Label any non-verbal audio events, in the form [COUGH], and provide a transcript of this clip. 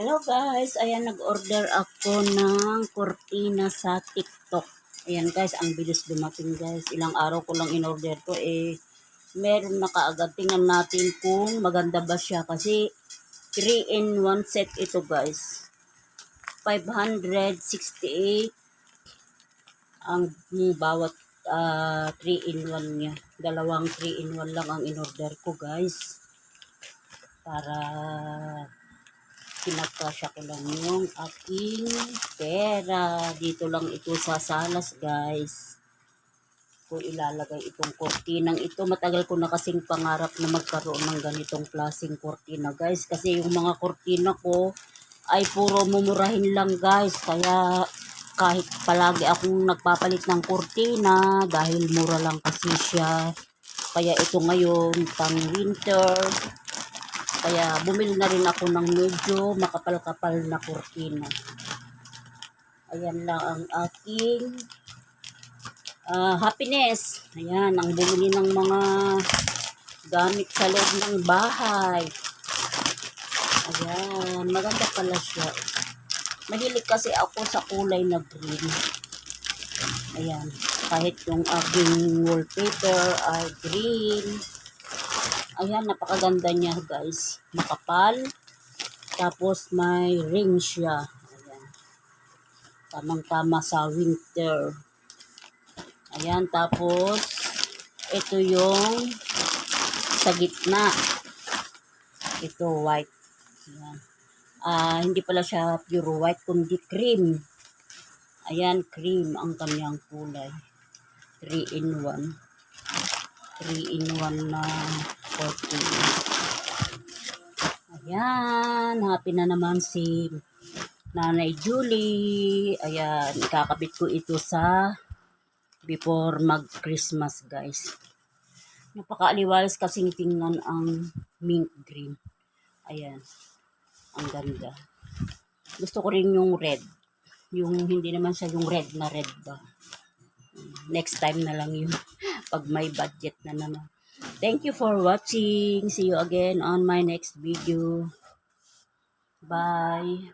Hello guys, ayan nag-order ako ng cortina sa TikTok. Ayan guys, ang bilis dumating guys. Ilang araw ko lang in-order to eh. Meron na kaagad. Tingnan natin kung maganda ba siya kasi 3 in 1 set ito guys. 568 ang bawat ah, 3 in 1 niya. Dalawang 3 in 1 lang ang in-order ko guys. Para pinagkasya ko lang yung aking pera. Dito lang ito sa salas, guys. Ko ilalagay itong kortinang ito. Matagal ko na kasing pangarap na magkaroon ng ganitong klaseng kortina, guys. Kasi yung mga kortina ko ay puro mumurahin lang, guys. Kaya kahit palagi akong nagpapalit ng kortina dahil mura lang kasi siya. Kaya ito ngayon, pang winter, kaya bumili na rin ako ng medyo makapal-kapal na kurtina. Ayan lang ang aking ah, happiness. Ayan, ang bumili ng mga gamit sa loob ng bahay. Ayan, maganda pala siya. Mahilig kasi ako sa kulay na green. Ayan, kahit yung aking wallpaper ay green. Ayan, napakaganda niya guys. Makapal. Tapos may ring siya. Ayan. Tamang-tama sa winter. Ayan, tapos ito yung sa gitna. Ito white. Ayan. Ah, hindi pala siya pure white kundi cream. Ayan, cream ang kanyang kulay. 3 in 1. 3 in 1 na 14. Ayan, happy na naman si Nanay Julie. Ayan, ikakabit ko ito sa before mag-Christmas, guys. Napakaaliwalas kasing tingnan ang mint green. Ayan, ang ganda. Gusto ko rin yung red. Yung hindi naman siya yung red na red ba. Next time na lang yun. [LAUGHS] Pag may budget na naman. Thank you for watching. See you again on my next video. Bye.